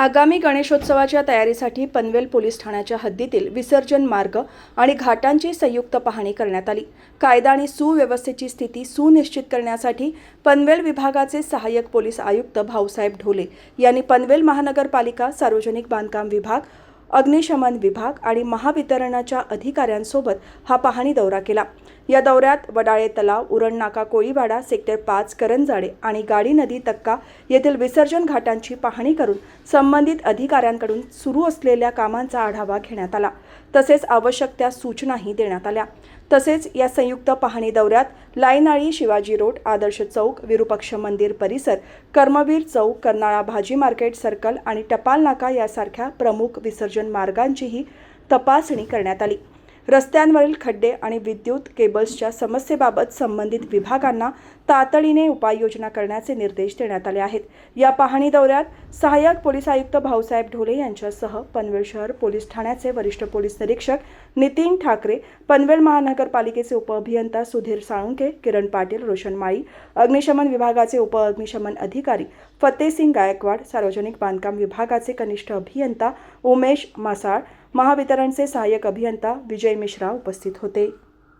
आगामी गणेशोत्सवाच्या तयारीसाठी पनवेल पोलीस ठाण्याच्या हद्दीतील विसर्जन मार्ग आणि घाटांची संयुक्त पाहणी करण्यात आली. कायदा आणि सुव्यवस्थेची स्थिती सुनिश्चित करण्यासाठी पनवेल विभागाचे सहाय्यक पोलीस आयुक्त भाऊसाहेब ढोले यांनी पनवेल महानगरपालिका सार्वजनिक बांधकाम विभाग अग्निशमन विभाग आणि महावितरणाच्या अधिकाऱ्यांसोबत हा पाहणी दौरा केला. या दौऱ्यात वडाळे तलाव उरण नाका कोळीवाडा सेक्टर पाच करंजाडे आणि गाडी नदी तक्का येथील विसर्जन घाटांची पाहणी करून संबंधित अधिकाऱ्यांकडून सुरू असलेल्या कामांचा आढावा घेण्यात आला. तसेच आवश्यक त्या सूचनाही देण्यात आल्या. तसेच या संयुक्त पाहणी दौऱ्यात लाईनाळी शिवाजी रोड आदर्श चौक विरुपक्ष मंदिर परिसर कर्मवीर चौक कर्नाळा भाजी मार्केट सर्कल आणि टपाल नाका यासारख्या प्रमुख विसर्जन मार्गांचीही तपासणी करण्यात आली. रस्त्यांवरील खड्डे आणि विद्युत केबल्सच्या समस्येबाबत संबंधित विभागांना तातडीने उपाययोजना करण्याचे निर्देश देण्यात आले आहेत. या पाहणी दौऱ्यात सहाय्यक पोलीस आयुक्त भाऊसाहेब ढोले यांच्यासह पनवेल शहर पोलीस ठाण्याचे वरिष्ठ पोलीस निरीक्षक नितीन ठाकरे पनवेल महानगरपालिकेचे उपअभियंता सुधीर साळुंके किरण पाटील रोशन माळी अग्निशमन विभागाचे उपअग्निशमन अधिकारी फतेसिंग गायकवाड सार्वजनिक बांधकाम विभागाचे कनिष्ठ अभियंता उमेश मासाळ महावितरणचे सहाय्यक अभियंता विजय मिश्रा उपस्थित होते.